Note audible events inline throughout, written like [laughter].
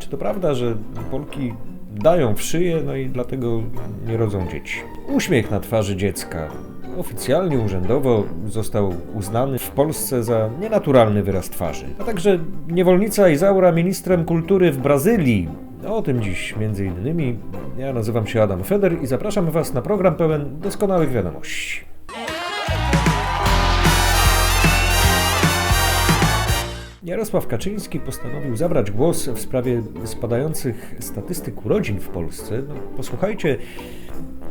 Czy to prawda, że Polki dają w szyję, no i dlatego nie rodzą dzieci? Uśmiech na twarzy dziecka oficjalnie, urzędowo został uznany w Polsce za nienaturalny wyraz twarzy. A także niewolnica Izaura ministrem kultury w Brazylii. O tym dziś między innymi. Ja nazywam się Adam Feder i zapraszam Was na program pełen doskonałych wiadomości. Jarosław Kaczyński postanowił zabrać głos w sprawie spadających statystyk urodzin w Polsce. No, posłuchajcie,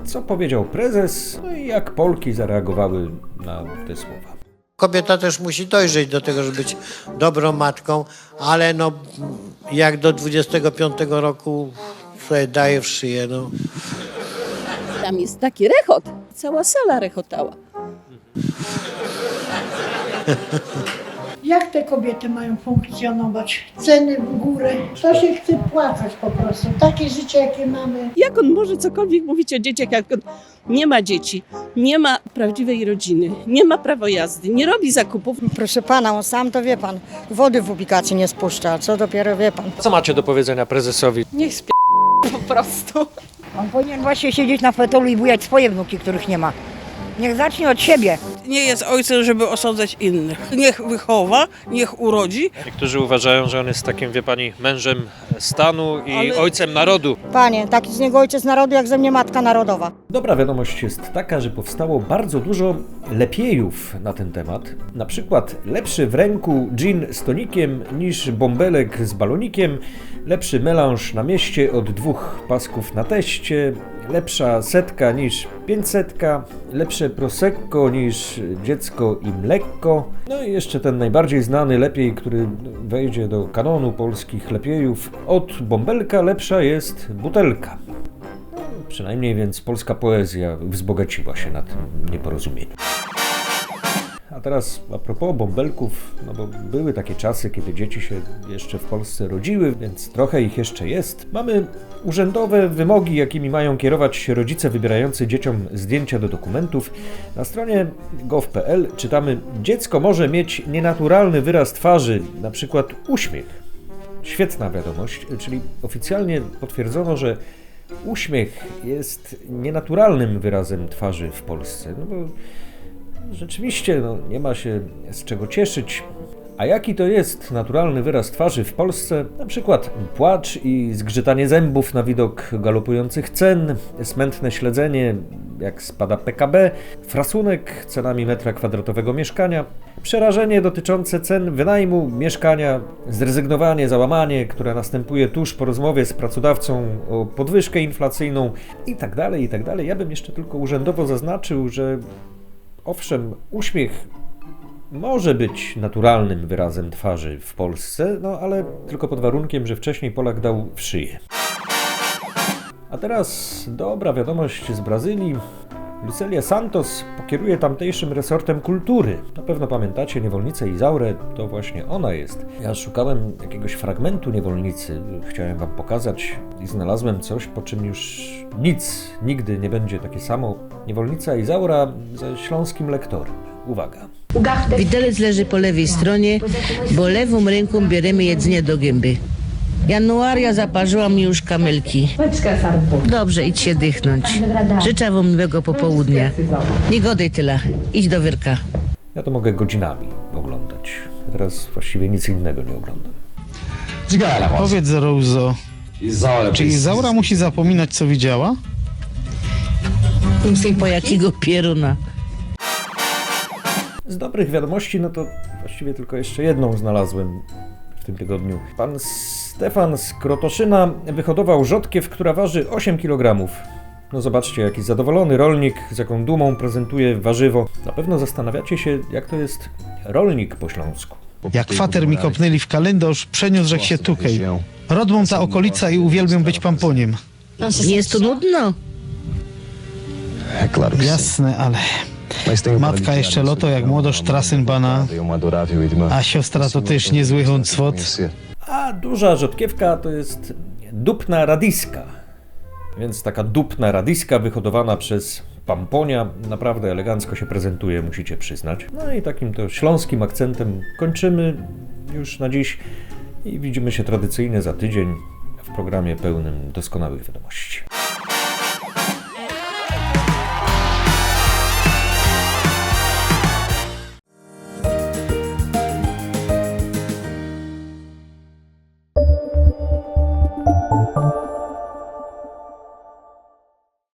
co powiedział prezes, no i jak Polki zareagowały na te słowa. Kobieta też musi dojrzeć do tego, żeby być dobrą matką, ale no jak do 25 roku sobie daje w szyję, no. Tam jest taki rechot. Cała sala rechotała. [laughs] Jak te kobiety mają funkcjonować? Ceny w górę. To się chce płakać po prostu. Takie życie, jakie mamy. Jak on może cokolwiek mówić o dzieciach, jak on nie ma dzieci, nie ma prawdziwej rodziny, nie ma prawa jazdy, nie robi zakupów. Proszę pana, on sam to wie pan, wody w ubikacji nie spuszcza, co dopiero wie pan. Co macie do powiedzenia prezesowi? Niech sp... po prostu. On powinien właśnie siedzieć na fotelu i bujać swoje wnuki, których nie ma. Niech zacznie od siebie. Nie jest ojcem, żeby osądzać innych. Niech wychowa, niech urodzi. Niektórzy uważają, że on jest takim, wie pani, mężem stanu i Ale- ojcem narodu. Panie, taki z niego ojciec narodu, jak ze mnie matka narodowa. Dobra wiadomość jest taka, że powstało bardzo dużo lepiejów na ten temat. Na przykład lepszy w ręku gin z tonikiem niż bąbelek z balonikiem, lepszy melanż na mieście od dwóch pasków na teście, lepsza setka niż pięćsetka, lepsze prosecco niż dziecko i mlekko. No i jeszcze ten najbardziej znany lepiej, który wejdzie do kanonu polskich lepiejów. Od bąbelka lepsza jest butelka. Przynajmniej więc polska poezja wzbogaciła się na tym nieporozumieniu. A teraz a propos bąbelków, no bo były takie czasy, kiedy dzieci się jeszcze w Polsce rodziły, więc trochę ich jeszcze jest. Mamy urzędowe wymogi, jakimi mają kierować się rodzice wybierający dzieciom zdjęcia do dokumentów. Na stronie gov.pl czytamy: Dziecko może mieć nienaturalny wyraz twarzy, na przykład uśmiech. Świetna wiadomość, czyli oficjalnie potwierdzono, że uśmiech jest nienaturalnym wyrazem twarzy w Polsce. No bo rzeczywiście no, nie ma się z czego cieszyć. A jaki to jest naturalny wyraz twarzy w Polsce? Na przykład płacz i zgrzytanie zębów na widok galopujących cen, smętne śledzenie, jak spada PKB, frasunek cenami metra kwadratowego mieszkania, przerażenie dotyczące cen wynajmu mieszkania, zrezygnowanie, załamanie, które następuje tuż po rozmowie z pracodawcą o podwyżkę inflacyjną i tak dalej, i tak. Ja bym jeszcze tylko urzędowo zaznaczył, że owszem, uśmiech może być naturalnym wyrazem twarzy w Polsce, no ale tylko pod warunkiem, że wcześniej Polak dał w szyję. A teraz dobra wiadomość z Brazylii. Lucelia Santos pokieruje tamtejszym resortem kultury. Na pewno pamiętacie niewolnicę Izaurę, to właśnie ona jest. Ja szukałem jakiegoś fragmentu niewolnicy, chciałem wam pokazać i znalazłem coś, po czym już nic nigdy nie będzie takie samo. Niewolnica Izaura ze śląskim lektorem. Uwaga. Widelec leży po lewej stronie, bo lewą ręką bierzemy jedzenie do gęby. Januaria zaparzyła mi już kamelki. Dobrze, idź się dychnąć. Życzę wam miłego popołudnia. Nie godaj tyle. Idź do wyrka. Ja to mogę godzinami oglądać. Teraz właściwie nic innego nie oglądam. Powiedz Rozo, czy Izaura musi zapominać co widziała? Po jakiego pieruna. Z dobrych wiadomości, no to właściwie tylko jeszcze jedną znalazłem w tym tygodniu. Pan Stefan z Krotoszyna wyhodował rzodkiew, która waży 8 kg. No zobaczcie, jaki zadowolony rolnik, z jaką dumą prezentuje warzywo. Na pewno zastanawiacie się, jak to jest rolnik po śląsku. Jak fater mi kopnęli w kalendarz, przeniósł rzek się tukej. Rodmą ta okolica i uwielbiam być pamponiem. Nie jest to nudno? Jasne, ale matka jeszcze loto jak młodość trasynbana, a siostra to też niezły huncwot. A duża rzodkiewka to jest dupna radiska. Więc taka dupna radiska wyhodowana przez Pamponia naprawdę elegancko się prezentuje, musicie przyznać. No i takim to śląskim akcentem kończymy już na dziś i widzimy się tradycyjnie za tydzień. w programie pełnym doskonałych wiadomości.